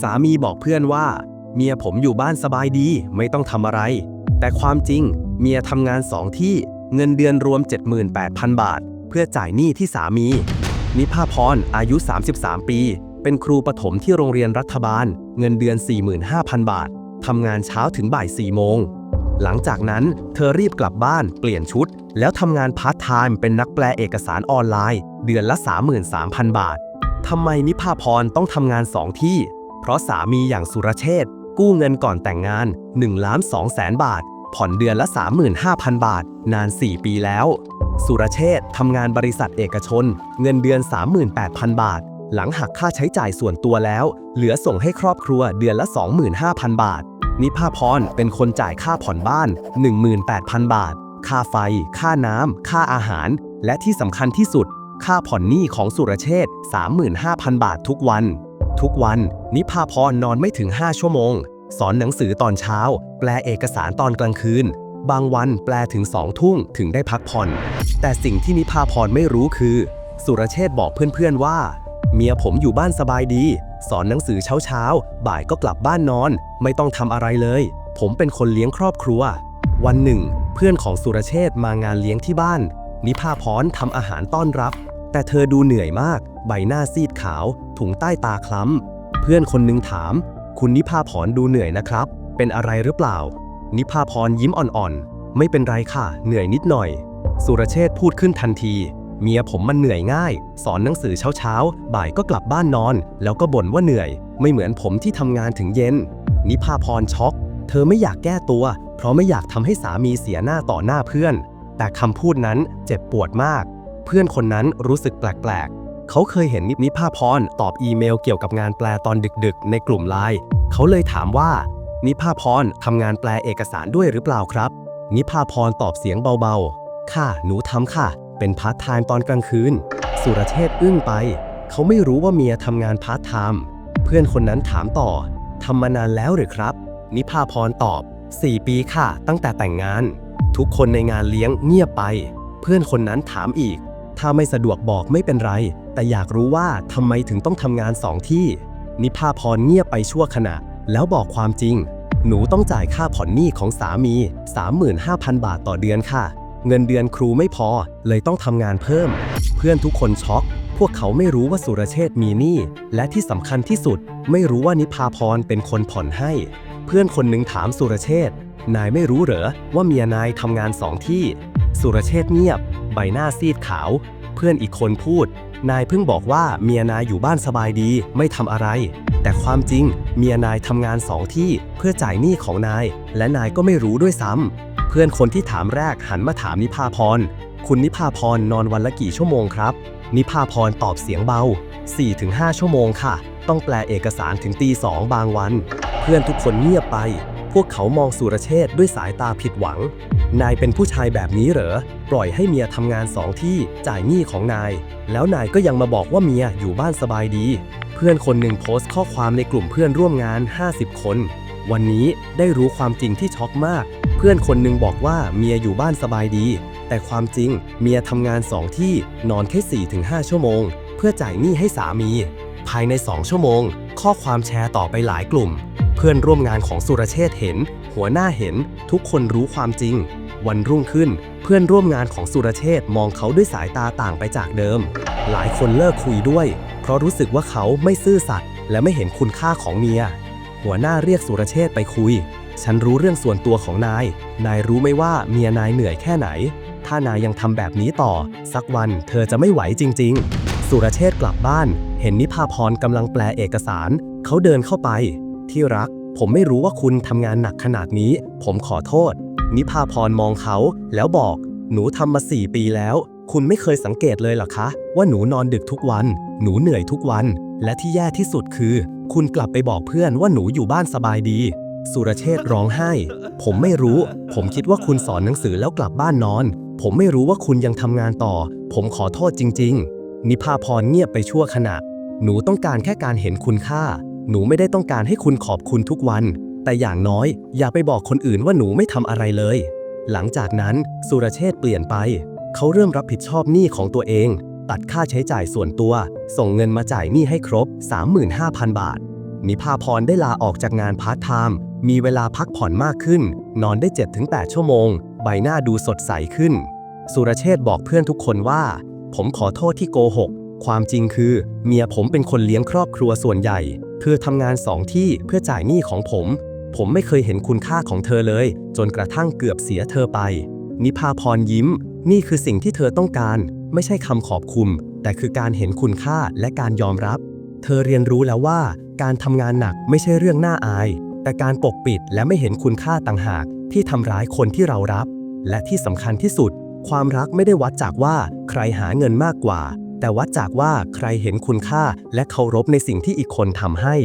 สามีบอกเพื่อนว่า เมียผมอยู่บ้านสบายดีไม่ต้องทำอะไร แต่ความจริง เมียทำงานสองที่เงินเดือนรวม 78,000 บาท เพื่อจ่ายหนี้ที่สามี นิพาพรอายุ 33 ปี เป็นครูประถมที่โรงเรียนรัฐบาล เงินเดือน 45,000 บาททำงานเช้าถึงบ่าย4โมงหลังจากนั้นเธอรีบกลับบ้านเปลี่ยนชุด แล้วทำงานพาร์ทไทม์เป็นนักแปลเอกสารออนไลน์ เดือนละ 33,000 บาท ทำไมนิพาพรต้องทำงานสองที่ เพราะสามีอย่างสุรเชษ์กู้เงินก่อนแต่งงาน1ล้าน2แสนบาท ผ่อนเดือนละ 35,000 บาท นาน 4 ปีแล้ว สุรเชษ์ทำงานบริษัทเอกชน เงินเดือน 38,000 บาท หลังหักค่าใช้จ่ายส่วนตัวแล้ว เหลือส่งให้ครอบครัวเดือนละ 25,000 บาท นิพาพรเป็นคนจ่ายค่าผ่อนบ้าน 18,000 บาท ค่าไฟ ค่าน้ำ ค่าอาหาร และที่สำคัญที่สุด ค่าผ่อนหนี้ของสุรเชษ35,000 บาททุกวัน ทุกวัน นิพาพรนอนไม่ถึง 5 ชั่วโมง สอนหนังสือตอนเช้า แปลเอกสารตอนกลางคืน บางวันแปลถึงสองทุ่งถึงได้พักผ่อน แต่สิ่งที่นิพาพรไม่รู้คือ สุรเชษบอกเพื่อนๆว่า เมียผมอยู่บ้านสบายดี สอนหนังสือเช้าๆ บ่ายก็กลับบ้านนอน ไม่ต้องทำอะไรเลย ผมเป็นคนเลี้ยงครอบครัว วันหนึ่ง เพื่อนของสุรเชษมางานเลี้ยงที่บ้าน นิพาพรทำอาหารต้อนรับ แต่เธอดูเหนื่อยมาก ใบหน้าซีดขาว ถุงใต้ตาคล้ำ เพื่อนคนหนึงถาม คุณนิพาพรดูเหนื่อยนะครับ เป็นอะไรหรือเปล่า นิพาพรยิ้มอ่อนๆ ไม่เป็นไรค่ะ เหนื่อยนิดหน่อย สุรเชษพูดขึ้นทันที เมียผมมันเหนื่อยง่าย สอนหนังสือเช้าๆ บ่ายก็กลับบ้านนอน แล้วก็บ่นว่าเหนื่อย ไม่เหมือนผมที่ทำงานถึงเย็น นิพาพรช็อก เธอไม่อยากแก้ตัว เพราะไม่อยากทำให้สามีเสียหน้าต่อหน้าเพื่อน แต่คำพูดนั้นเจ็บปวดมาก เพื่อนคนนั้นรู้สึกแปลกๆ เขาเคยเห็นนิพาพรตอบอีเมลเกี่ยวกับงานแปลตอนดึกๆ ในกลุ่มไลน์เขาเลยถามว่า นิพาพรทำงานแปลเอกสารด้วยหรือเปล่าครับ นิพาพรตอบเสียงเบาๆ ค่ะ หนูทำค่ะ เป็นพาร์ทไทม์ตอนกลางคืน สุรเชษอึ้งไป เขาไม่รู้ว่าเมียทำงานพาร์ทไทม์เพื่อนคนนั้นถามต่อทำมานานแล้วหรือครับ นิพาพรตอบ 4 ปีค่ะ ตั้งแต่แต่งงาน ทุกคนในงานเลี้ยงเงียบไป เพื่อนคนนั้นถามอีก ถ้าไม่สะดวกบอกไม่เป็นไร แต่อยากรู้ว่าทำไมถึงต้องทำงานสองที่ นิพาพรเงียบไปชั่วขณะ แล้วบอกความจริง หนูต้องจ่ายค่าผ่อนหนี้ของสามี 35,000 บาทต่อเดือนค่ะ เงินเดือนครูไม่พอ เลยต้องทำงานเพิ่ม เพื่อนทุกคนช็อกพวกเขาไม่รู้ว่าสุรเชษมีหนี้ และที่สำคัญที่สุด ไม่รู้ว่านิพาพรเป็นคนผ่อนให้ เพื่อนคนหนึ่งถามสุรเชษนายไม่รู้เหรอว่าเมียนายทำงานสองที่ สุรเชษเงียบ ใบหน้าซีดขาว เพื่อนอีกคนพูด นายเพิ่งบอกว่าเมียนายอยู่บ้านสบายดีไม่ทำอะไร แต่ความจริงเมียนายทำงานสองที่เพื่อจ่ายหนี้ของนาย และนายก็ไม่รู้ด้วยซ้ำเพื่อนคนที่ถามแรกหันมาถามนิพาพร คุณนิพาพรนอนวันละกี่ชั่วโมงครับ นิพาพรตอบเสียงเบา 4-5 ชั่วโมงค่ะ ต้องแปลเอกสารถึงตีสองบางวัน เพื่อนทุกคนเงียบไป พวกเขามองสุรเชษด้วยสายตาผิดหวัง นายเป็นผู้ชายแบบนี้เหรอ ปล่อยให้เมียทำงานสองที่จ่ายหนี้ของนาย แล้วนายก็ยังมาบอกว่าเมียอยู่บ้านสบายดี เพื่อนคนหนึ่งโพสต์ข้อความในกลุ่มเพื่อนร่วมงาน 50 คน วันนี้ได้รู้ความจริงที่ช็อกมาก เพื่อนคนหนึ่งบอกว่าเมียอยู่บ้านสบายดี แต่ความจริงเมียทำงานสองที่นอนแค่ 4-5 ชั่วโมง เพื่อจ่ายหนี้ให้สามี ภายใน 2 ชั่วโมง ข้อความแชร์ต่อไปหลายกลุ่ม เพื่อนร่วมงานของสุรเชษเห็น หัวหน้าเห็นทุกคนรู้ความจริง วันรุ่งขึ้น เพื่อนร่วมงานของสุรเชษมองเขาด้วยสายตาต่างไปจากเดิม หลายคนเลิกคุยด้วย เพราะรู้สึกว่าเขาไม่ซื่อสัตย์และไม่เห็นคุณค่าของเมีย หัวหน้าเรียกสุรเชษไปคุย ฉันรู้เรื่องส่วนตัวของนาย นายรู้ไหมว่าเมียนายเหนื่อยแค่ไหน ถ้านายยังทำแบบนี้ต่อ สักวันเธอจะไม่ไหวจริง ๆ สุรเชษกลับบ้าน เห็นนิพาพรกำลังแปลเอกสาร เขาเดินเข้าไป ที่รัก ผมไม่รู้ว่าคุณทำงานหนักขนาดนี้ ผมขอโทษ นิพาพรมองเขา แล้วบอก หนูทำมาสี่ปีแล้ว คุณไม่เคยสังเกตเลยเหรอคะ ว่าหนูนอนดึกทุกวัน หนูเหนื่อยทุกวัน และที่แย่ที่สุดคือ คุณกลับไปบอกเพื่อนว่าหนูอยู่บ้านสบายดี สุรเชษร้องไห้ ผมไม่รู้ ผมคิดว่าคุณสอนหนังสือแล้วกลับบ้านนอน ผมไม่รู้ว่าคุณยังทำงานต่อ ผมขอโทษจริง ๆ นิพาพรเงียบไปชั่วขณะ หนูต้องการแค่การเห็นคุณค่า หนูไม่ได้ต้องการให้คุณขอบคุณทุกวัน แต่อย่างน้อยอย่าไปบอกคนอื่นว่าหนูไม่ทำอะไรเลย หลังจากนั้นสุรเชษเปลี่ยนไป เขาเริ่มรับผิดชอบหนี้ของตัวเอง ตัดค่าใช้จ่ายส่วนตัว ส่งเงินมาจ่ายหนี้ให้ครบ 35,000 บาท นิพาพรได้ลาออกจากงานพาร์ทไทม์มีเวลาพักผ่อนมากขึ้น นอนได้ 7-8 ชั่วโมง ใบหน้าดูสดใสขึ้น สุรเชษบอกเพื่อนทุกคนว่า ผมขอโทษที่โกหก ความจริงคือ เมียผมเป็นคนเลี้ยงครอบครัวส่วนใหญ่ เธอทำงานสองที่เพื่อจ่ายหนี้ของผม ผมไม่เคยเห็นคุณค่าของเธอเลย จนกระทั่งเกือบเสียเธอไป นิพาพรยิ้ม นี่คือสิ่งที่เธอต้องการ ไม่ใช่คำขอบคุณ แต่คือการเห็นคุณค่าและการยอมรับ เธอเรียนรู้แล้วว่า การทำงานหนักไม่ใช่เรื่องน่าอาย แต่การปกปิดและไม่เห็นคุณค่าต่างหาก ที่ทำร้ายคนที่เรารับและที่สำคัญที่สุด ความรักไม่ได้วัดจากว่าใครหาเงินมากกว่า แต่วัดจากว่าใครเห็นคุณค่าและเคารพในสิ่งที่อีกคนทำให้